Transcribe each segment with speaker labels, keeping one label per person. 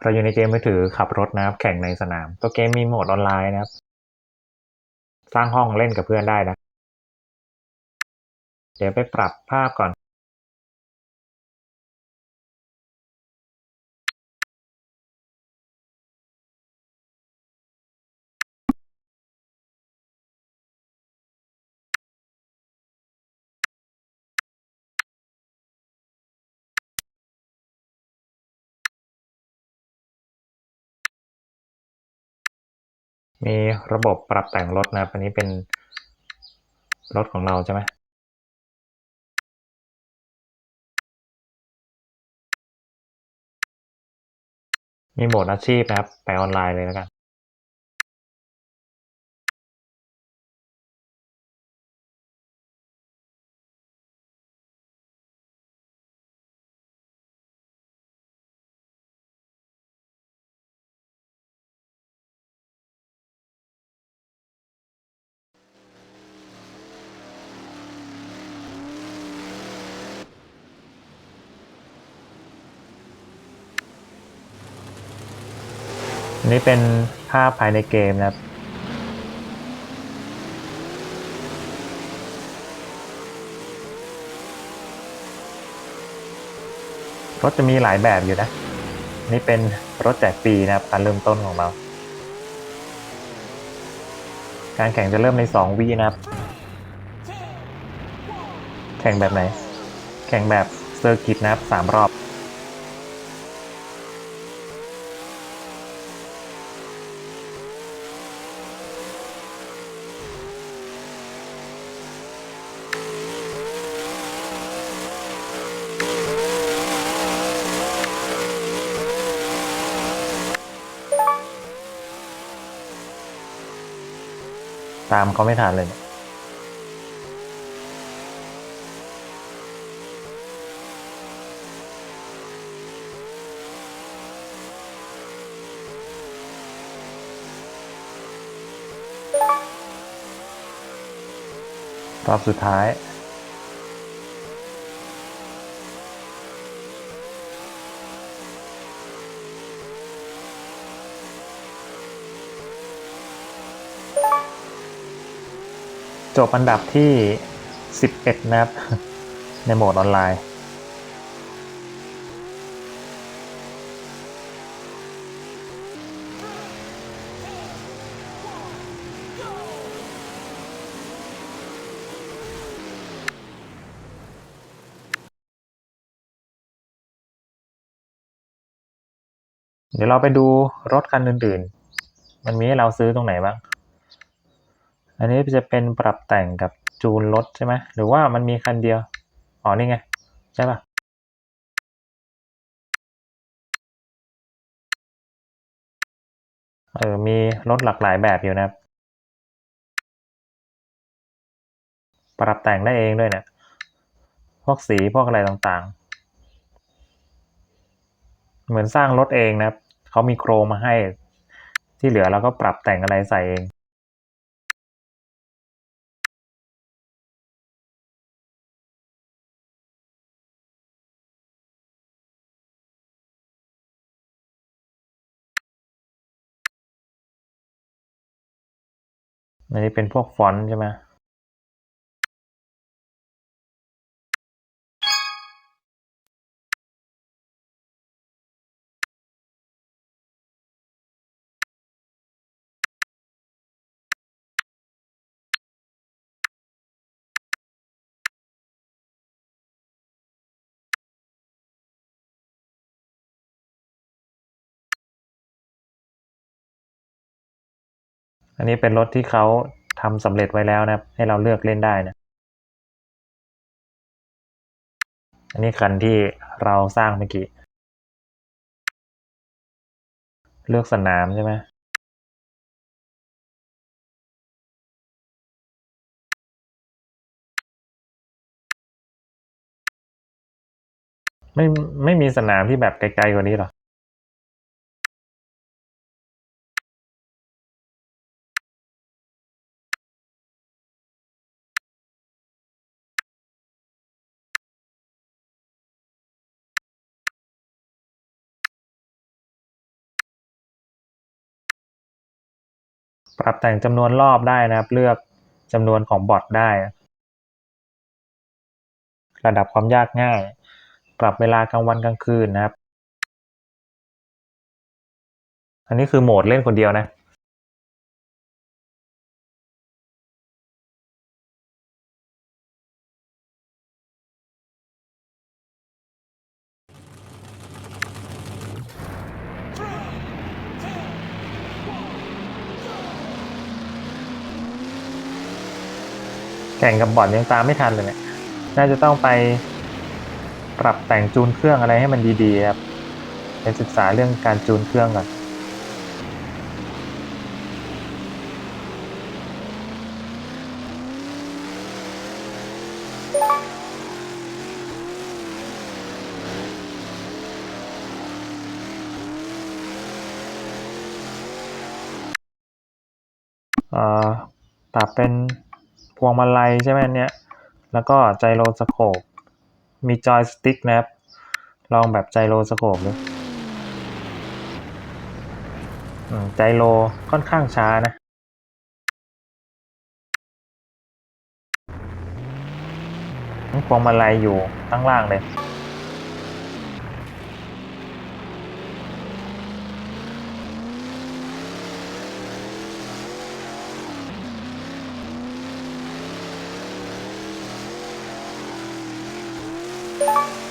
Speaker 1: เราอยู่ในเกมมือถือขับรถนะครับ แข่งในสนาม ตัวเกมมีโหมดออนไลน์นะครับ สร้างห้องเล่นกับเพื่อนได้นะ เดี๋ยวไปปรับภาพก่อน มีระบบปรับแต่งรถนะครับ อันนี้เป็นรถของเราใช่ไหมมีโหมดอาชีพนะครับ ไปออนไลน์เลยแล้วกัน นนี้เป็นภาพภายในเกมนะครับรถจะมีหลายแบบอยู่นะ นี่เป็นรถแจกฟรีนะครับการเริ่มต้นของเรา การแข่งจะเริ่มใน 2 วินะครับ แข่งแบบไหน แข่งแบบเซอร์กิตนะครับ3รอบ ตามเขาไม่ทันเลยเนี่ยรอบสุดท้าย จบอันดับที่ 11 นะครับ ในโหมดออนไลน์ เดี๋ยวเราไปดูรถคันอื่นๆ มันมีให้เราซื้อตรงไหนบ้าง อันนี้จะเป็นปรับแต่งกับจูนรถใช่ไหมหรือว่ามันมีคันเดียว อ๋อ นี่ไง ใช่ป่ะเออ มีรถหลากหลายแบบอยู่นะครับ ปรับแต่งได้เองด้วยเนี่ย พวกสีพวกอะไรต่างๆ เหมือนสร้างรถเองนะครับ เขามีโครงมาให้ ที่เหลือเราก็ปรับแต่งอะไรใส่เอง อันนี้เป็นพวกฟอนต์ใช่ไหม อันนี้เป็นรถที่เขาทำสำเร็จไว้แล้วนะครับ ให้เราเลือกเล่นได้นะ อันนี้คันที่เราสร้างเมื่อกี้ เลือกสนามใช่ไหมไม่ไม่มีสนามที่แบบไกลๆกว่านี้หรอ ปรับแต่งจำนวนรอบได้นะครับ เลือกจำนวนของบอทได้ ระดับความยากง่าย ปรับเวลากลางวันกลางคืนนะครับ อันนี้คือโหมดเล่นคนเดียวนะ แข่งกับบอทยังตามไม่ทันเลยเนี่ย น่าจะต้องไปปรับแต่งจูนเครื่องอะไรให้มันดีๆครับไปศึกษาเรื่องการจูนเครื่องก่อนเอ่อปรับเป็น พวงมาลัยใช่ไหมอันเนี้ย แล้วก็ไจโรสโคป มีจอยสติ๊กนะครับ ลองแบบไจโรสโคปดูอืมไจโรค่อนข้างช้านะ พวงมาลัยอยู่ข้างล่างเลย Bye.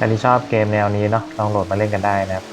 Speaker 1: ใครที่ชอบเกมแนวนี้เนาะลองโหลดมาเล่นกันได้นะครับ